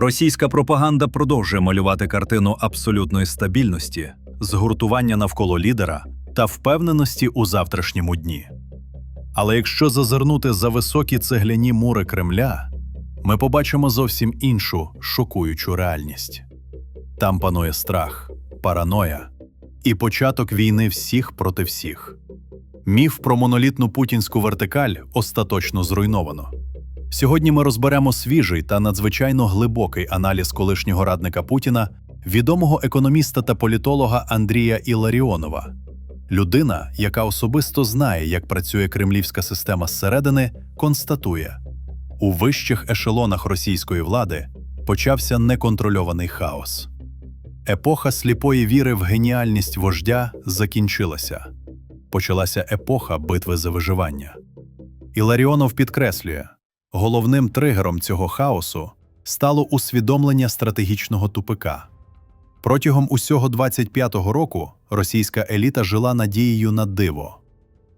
Російська пропаганда продовжує малювати картину абсолютної стабільності, згуртування навколо лідера та впевненості у завтрашньому дні. Але якщо зазирнути за високі цегляні мури Кремля, ми побачимо зовсім іншу шокуючу реальність. Там панує страх, параноя і початок війни всіх проти всіх. Міф про монолітну путінську вертикаль остаточно зруйновано. Сьогодні ми розберемо свіжий та надзвичайно глибокий аналіз колишнього радника Путіна, відомого економіста та політолога Андрія Іларіонова, людина, яка особисто знає, як працює кремлівська система зсередини, констатує: у вищих ешелонах російської влади почався неконтрольований хаос. Епоха сліпої віри в геніальність вождя закінчилася. Почалася епоха битви за виживання. Іларіонов підкреслює, головним тригером цього хаосу стало усвідомлення стратегічного тупика. Протягом усього 25-го року російська еліта жила надією на диво.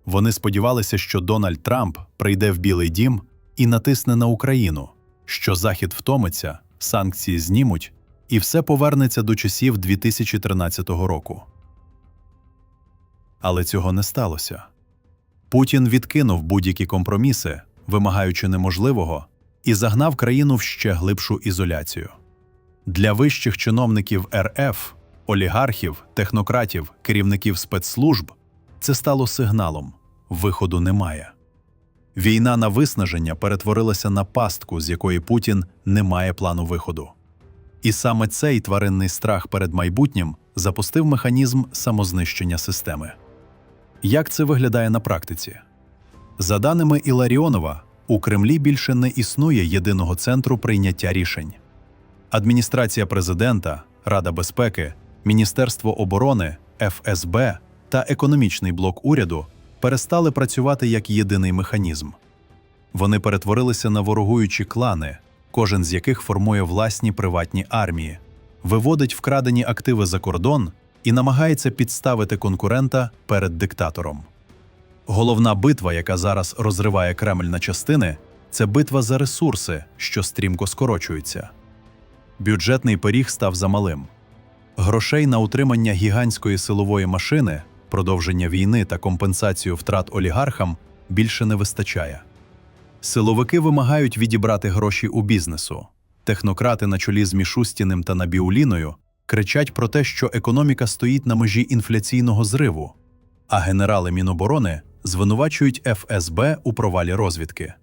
Вони сподівалися, що Дональд Трамп прийде в Білий дім і натисне на Україну, що Захід втомиться, санкції знімуть, і все повернеться до часів 2013 року. Але цього не сталося. Путін відкинув будь-які компроміси, вимагаючи неможливого, і загнав країну в ще глибшу ізоляцію. Для вищих чиновників РФ, олігархів, технократів, керівників спецслужб це стало сигналом виходу немає. Війна на виснаження перетворилася на пастку, з якої Путін не має плану виходу. І саме цей тваринний страх перед майбутнім запустив механізм самознищення системи. Як це виглядає на практиці? За даними Іларіонова, у Кремлі більше не існує єдиного центру прийняття рішень. Адміністрація президента, Рада безпеки, Міністерство оборони, ФСБ та економічний блок уряду перестали працювати як єдиний механізм. Вони перетворилися на ворогуючі клани, кожен з яких формує власні приватні армії, виводить вкрадені активи за кордон і намагається підставити конкурента перед диктатором. Головна битва, яка зараз розриває Кремль на частини, це битва за ресурси, що стрімко скорочуються. Бюджетний пиріг став замалим. Грошей на утримання гігантської силової машини, продовження війни та компенсацію втрат олігархам більше не вистачає. Силовики вимагають відібрати гроші у бізнесу. Технократи на чолі з Мішустіним та Набіуліною кричать про те, що економіка стоїть на межі інфляційного зриву, а генерали Міноборони звинувачують ФСБ у провалі розвідки.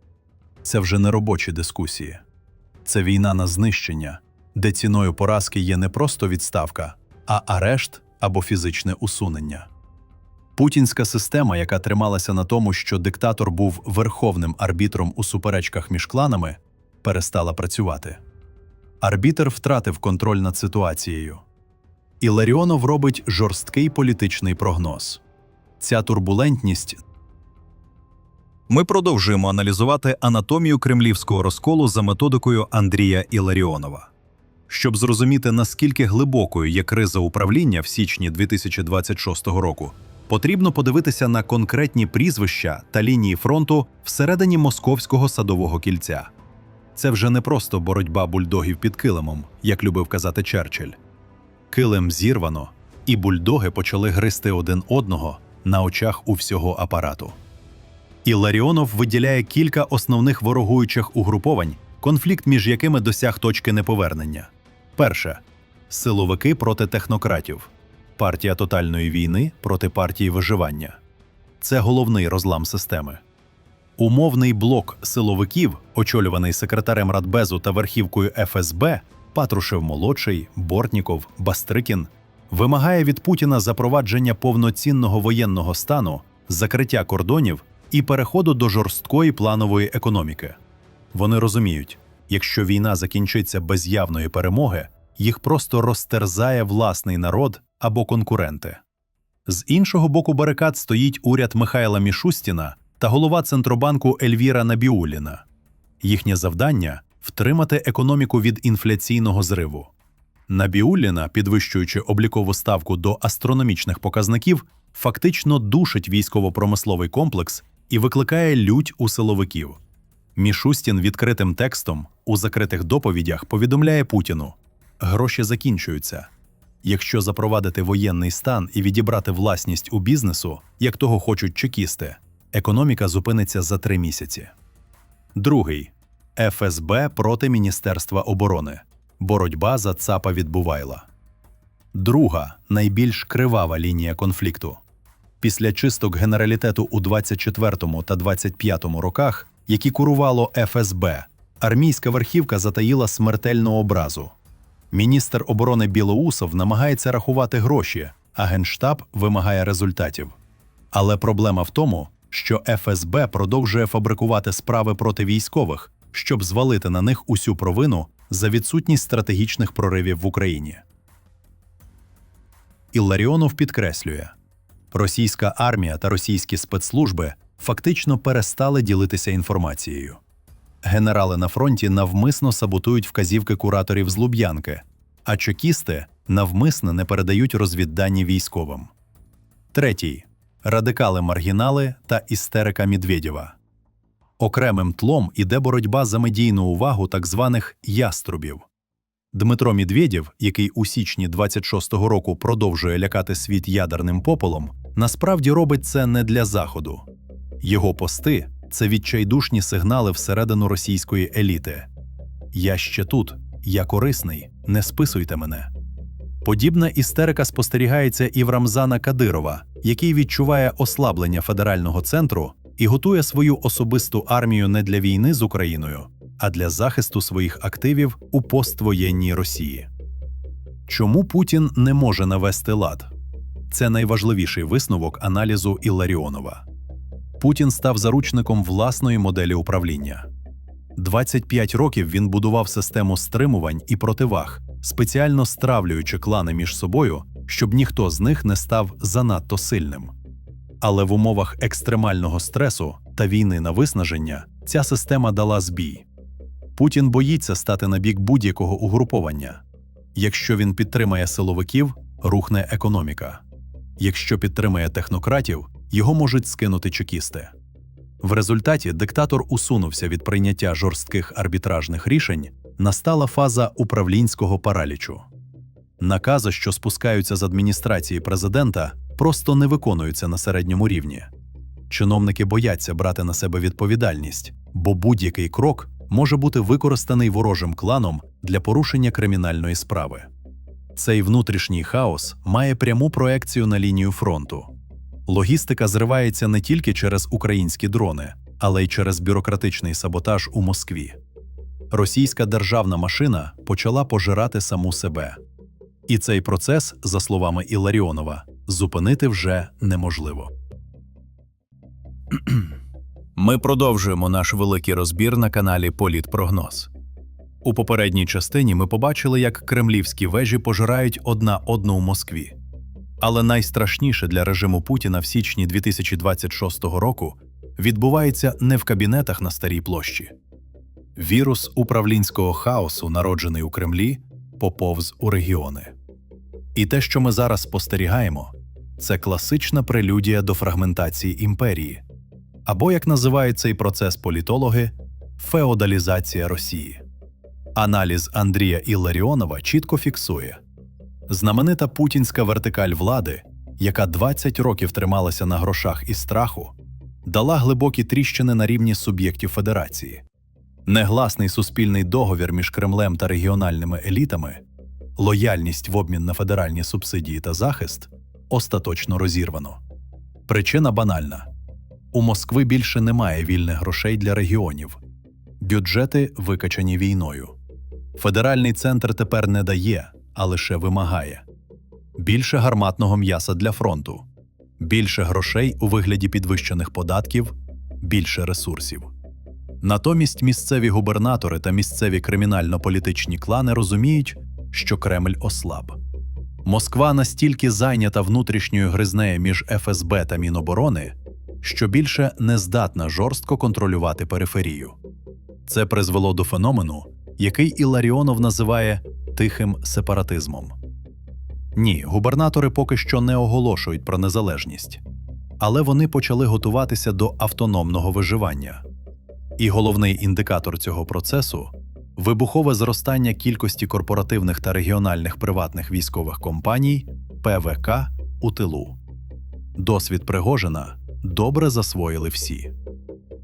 Це вже не робочі дискусії. Це війна на знищення, де ціною поразки є не просто відставка, а арешт або фізичне усунення. Путінська система, яка трималася на тому, що диктатор був верховним арбітром у суперечках між кланами, перестала працювати. Арбітер втратив контроль над ситуацією. Іларіонов робить жорсткий політичний прогноз. Ця турбулентність ми продовжуємо аналізувати анатомію кремлівського розколу за методикою Андрія Іларіонова. Щоб зрозуміти, наскільки глибокою є криза управління в січні 2026 року, потрібно подивитися на конкретні прізвища та лінії фронту всередині московського садового кільця. Це вже не просто боротьба бульдогів під килимом, як любив казати Черчилль. Килим зірвано, і бульдоги почали гризти один одного на очах у всього апарату. Іларіонов виділяє кілька основних ворогуючих угруповань, конфлікт між якими досяг точки неповернення. Перше силовики проти технократів, партія тотальної війни проти партії виживання. Це головний розлам системи. Умовний блок силовиків, очолюваний секретарем Радбезу та верхівкою ФСБ, Патрушев молодший, Бортніков, Бастрикін, вимагає від Путіна запровадження повноцінного воєнного стану, закриття кордонів і переходу до жорсткої планової економіки. Вони розуміють, якщо війна закінчиться без явної перемоги, їх просто розтерзає власний народ або конкуренти. З іншого боку барикад стоїть уряд Михайла Мішустіна та голова Центробанку Ельвіра Набіуліна. Їхнє завдання втримати економіку від інфляційного зриву. Набіуліна, підвищуючи облікову ставку до астрономічних показників, фактично душить військово-промисловий комплекс і викликає лють у силовиків. Мішустін відкритим текстом у закритих доповідях повідомляє Путіну: гроші закінчуються. Якщо запровадити воєнний стан і відібрати власність у бізнесу, як того хочуть чекісти, економіка зупиниться за три місяці. Другий ФСБ проти Міністерства оборони. Боротьба за ЦАПа відбувайла. Друга найбільш кривава лінія конфлікту. Після чисток генералітету у 24 та 25 роках, які курувало ФСБ, армійська верхівка затаїла смертельну образу. Міністр оборони Білоусов намагається рахувати гроші, а Генштаб вимагає результатів. Але проблема в тому, що ФСБ продовжує фабрикувати справи проти військових, щоб звалити на них усю провину за відсутність стратегічних проривів в Україні. Ілларіонов підкреслює, російська армія та російські спецслужби фактично перестали ділитися інформацією. Генерали на фронті навмисно саботують вказівки кураторів з Луб'янки, а чекісти навмисно не передають розвіддані військовим. Третій радикали-маргінали та істерика Медведєва. Окремим тлом іде боротьба за медійну увагу так званих яструбів. Дмитро Медведєв, який у січні 26-го року продовжує лякати світ ядерним пополом, насправді робить це не для заходу. Його пости це відчайдушні сигнали всередину російської еліти. Я ще тут, я корисний, не списуйте мене. Подібна істерика спостерігається і в Рамзана Кадирова, який відчуває ослаблення федерального центру і готує свою особисту армію не для війни з Україною, а для захисту своїх активів у поствоєнній Росії. Чому Путін не може навести лад? Це найважливіший висновок аналізу Ілларіонова. Путін став заручником власної моделі управління. 25 років він будував систему стримувань і противаг, спеціально стравлюючи клани між собою, щоб ніхто з них не став занадто сильним. Але в умовах екстремального стресу та війни на виснаження ця система дала збій. Путін боїться стати на бік будь-якого угруповання. Якщо він підтримає силовиків, рухне економіка. Якщо підтримає технократів, його можуть скинути чекісти. В результаті диктатор усунувся від прийняття жорстких арбітражних рішень, настала фаза управлінського паралічу. Накази, що спускаються з адміністрації президента, просто не виконуються на середньому рівні. Чиновники бояться брати на себе відповідальність, бо будь-який крок може бути використаний ворожим кланом для порушення кримінальної справи. Цей внутрішній хаос має пряму проекцію на лінію фронту. Логістика зривається не тільки через українські дрони, але й через бюрократичний саботаж у Москві. Російська державна машина почала пожирати саму себе. І цей процес, за словами Іларіонова, зупинити вже неможливо. Ми продовжуємо наш великий розбір на каналі Політпрогноз. У попередній частині ми побачили, як кремлівські вежі пожирають одна одну у Москві. Але найстрашніше для режиму Путіна в січні 2026 року відбувається не в кабінетах на старій площі. Вірус управлінського хаосу, народжений у Кремлі, поповз у регіони. І те, що ми зараз спостерігаємо, це класична прелюдія до фрагментації імперії, або, як називають цей процес політологи, феодалізація Росії. Аналіз Андрія Ілларіонова чітко фіксує знаменита путінська вертикаль влади, яка 20 років трималася на грошах і страху, дала глибокі тріщини на рівні суб'єктів федерації. Негласний суспільний договір між Кремлем та регіональними елітами, лояльність в обмін на федеральні субсидії та захист остаточно розірвано. Причина банальна: у Москви більше немає вільних грошей для регіонів, бюджети викачані війною. Федеральний центр тепер не дає, а лише вимагає більше гарматного м'яса для фронту, більше грошей у вигляді підвищених податків, більше ресурсів. Натомість місцеві губернатори та місцеві кримінально-політичні клани розуміють, що Кремль ослаб. Москва настільки зайнята внутрішньою гризнею між ФСБ та Міноборони, що більше не здатна жорстко контролювати периферію. Це призвело до феномену, який Іларіонов називає тихим сепаратизмом. Ні, губернатори поки що не оголошують про незалежність, але вони почали готуватися до автономного виживання. І головний індикатор цього процесу вибухове зростання кількості корпоративних та регіональних приватних військових компаній ПВК у тилу. Досвід Пригожина добре засвоїли всі.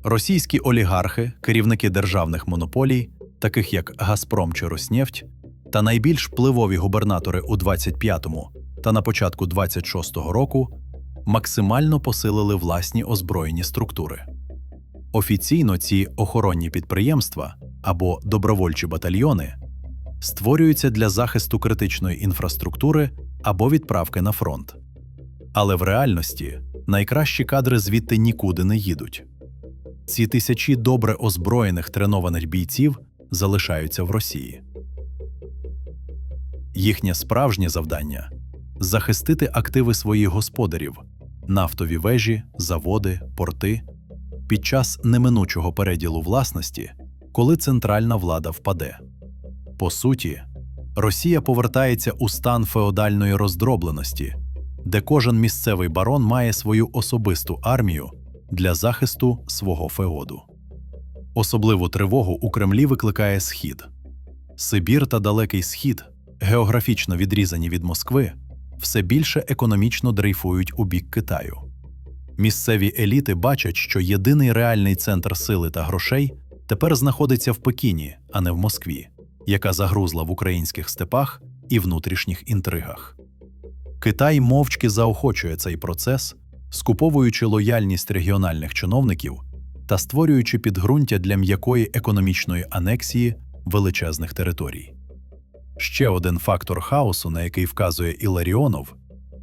Російські олігархи, керівники державних монополій, таких як Газпром чи Роснефть, та найбільш впливові губернатори у 25-му та на початку 26-го року максимально посилили власні озброєні структури. Офіційно ці охоронні підприємства або добровольчі батальйони створюються для захисту критичної інфраструктури або відправки на фронт. Але в реальності найкращі кадри звідти нікуди не їдуть. Ці тисячі добре озброєних тренованих бійців залишаються в Росії. Їхнє справжнє завдання захистити активи своїх господарів, нафтові вежі, заводи, порти під час неминучого переділу власності, коли центральна влада впаде. По суті, Росія повертається у стан феодальної роздробленості, де кожен місцевий барон має свою особисту армію для захисту свого феоду. Особливу тривогу у Кремлі викликає Схід. Сибір та Далекий Схід, географічно відрізані від Москви, все більше економічно дрейфують у бік Китаю. Місцеві еліти бачать, що єдиний реальний центр сили та грошей тепер знаходиться в Пекіні, а не в Москві, яка загрузла в українських степах і внутрішніх інтригах. Китай мовчки заохочує цей процес, скуповуючи лояльність регіональних чиновників та створюючи підґрунтя для м'якої економічної анексії величезних територій. Ще один фактор хаосу, на який вказує Іларіонов,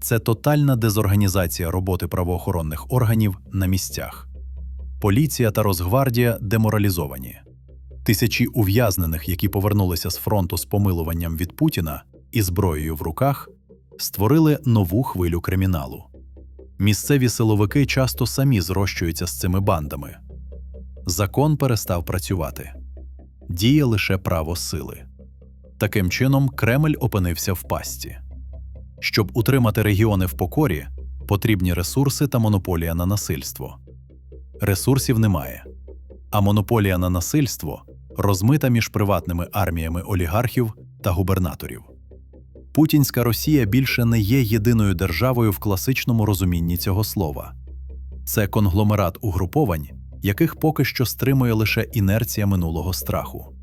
це тотальна дезорганізація роботи правоохоронних органів на місцях. Поліція та Росгвардія деморалізовані. Тисячі ув'язнених, які повернулися з фронту з помилуванням від Путіна і зброєю в руках, створили нову хвилю криміналу. Місцеві силовики часто самі зрощуються з цими бандами. Закон перестав працювати. Діє лише право сили. Таким чином, Кремль опинився в пастці. Щоб утримати регіони в покорі, потрібні ресурси та монополія на насильство. Ресурсів немає, а монополія на насильство розмита між приватними арміями олігархів та губернаторів. Путінська Росія більше не є єдиною державою в класичному розумінні цього слова. Це конгломерат угруповань, яких поки що стримує лише інерція минулого страху.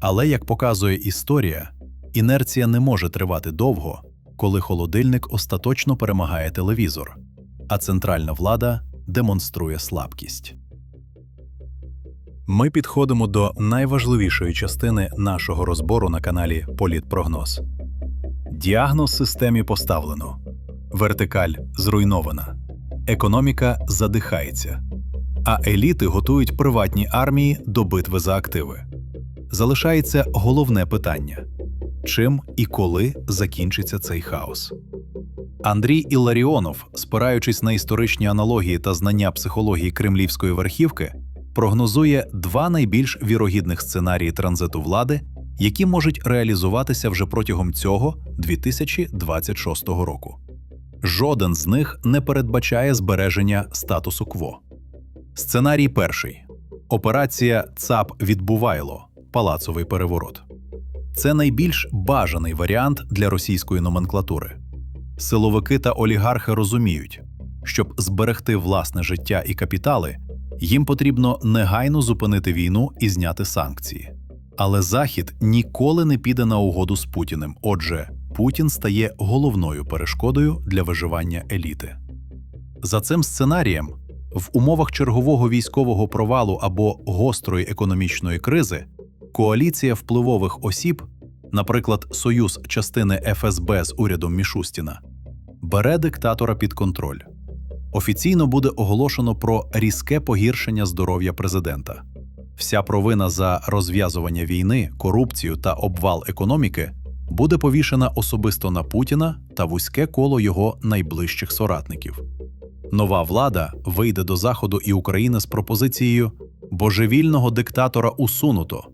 Але, як показує історія, інерція не може тривати довго, коли холодильник остаточно перемагає телевізор, а центральна влада демонструє слабкість. Ми підходимо до найважливішої частини нашого розбору на каналі Політпрогноз. Діагноз системі поставлено. Вертикаль зруйнована. Економіка задихається. А еліти готують приватні армії до битви за активи. Залишається головне питання: чим і коли закінчиться цей хаос? Андрій Іларіонов, спираючись на історичні аналогії та знання психології кремлівської верхівки, прогнозує два найбільш вірогідних сценарії транзиту влади, які можуть реалізуватися вже протягом цього 2026 року. Жоден з них не передбачає збереження статусу кво. Сценарій перший операція ЦАП відбувайло палацовий переворот. Це найбільш бажаний варіант для російської номенклатури. Силовики та олігархи розуміють, щоб зберегти власне життя і капітали, їм потрібно негайно зупинити війну і зняти санкції. Але Захід ніколи не піде на угоду з Путіним. Отже, Путін стає головною перешкодою для виживання еліти. За цим сценарієм, в умовах чергового військового провалу або гострої економічної кризи, коаліція впливових осіб, наприклад, союз частини ФСБ з урядом Мішустіна, бере диктатора під контроль. Офіційно буде оголошено про різке погіршення здоров'я президента. Вся провина за розв'язування війни, корупцію та обвал економіки буде повішена особисто на Путіна та вузьке коло його найближчих соратників. Нова влада вийде до Заходу і України з пропозицією божевільного диктатора усунуто.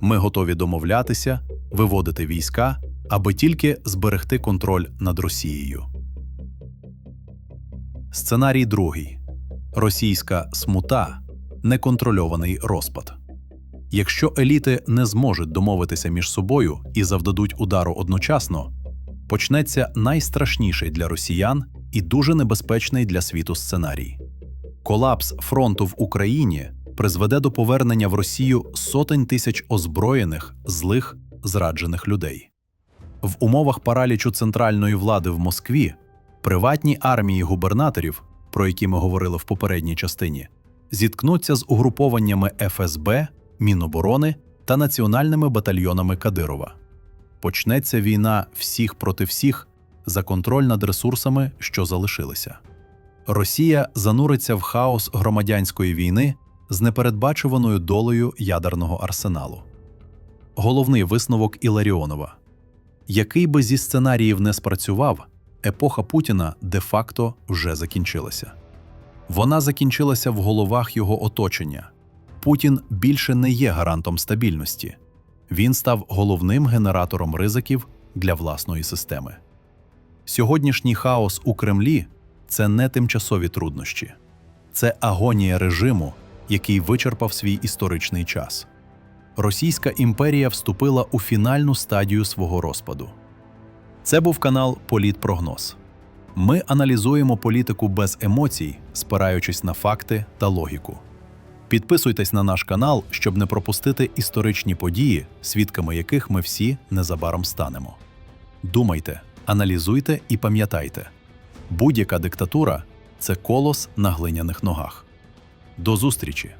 Ми готові домовлятися, виводити війська, аби тільки зберегти контроль над Росією. Сценарій другий російська смута неконтрольований розпад. Якщо еліти не зможуть домовитися між собою і завдадуть удару одночасно, почнеться найстрашніший для росіян і дуже небезпечний для світу сценарій. Колапс фронту в Україні призведе до повернення в Росію сотень тисяч озброєних, злих, зраджених людей. В умовах паралічу центральної влади в Москві приватні армії губернаторів, про які ми говорили в попередній частині, зіткнуться з угрупованнями ФСБ, Міноборони та національними батальйонами Кадирова. Почнеться війна всіх проти всіх за контроль над ресурсами, що залишилися. Росія зануриться в хаос громадянської війни з непередбачуваною долею ядерного арсеналу. Головний висновок Іларіонова який би зі сценаріїв не спрацював, епоха Путіна де-факто вже закінчилася. Вона закінчилася в головах його оточення. Путін більше не є гарантом стабільності, він став головним генератором ризиків для власної системи. Сьогоднішній хаос у Кремлі це не тимчасові труднощі, це агонія режиму, який вичерпав свій історичний час. Російська імперія вступила у фінальну стадію свого розпаду. Це був канал Політпрогноз. Ми аналізуємо політику без емоцій, спираючись на факти та логіку. Підписуйтесь на наш канал, щоб не пропустити історичні події, свідками яких ми всі незабаром станемо. Думайте, аналізуйте і пам'ятайте: будь-яка диктатура це колос на глиняних ногах. До зустрічі!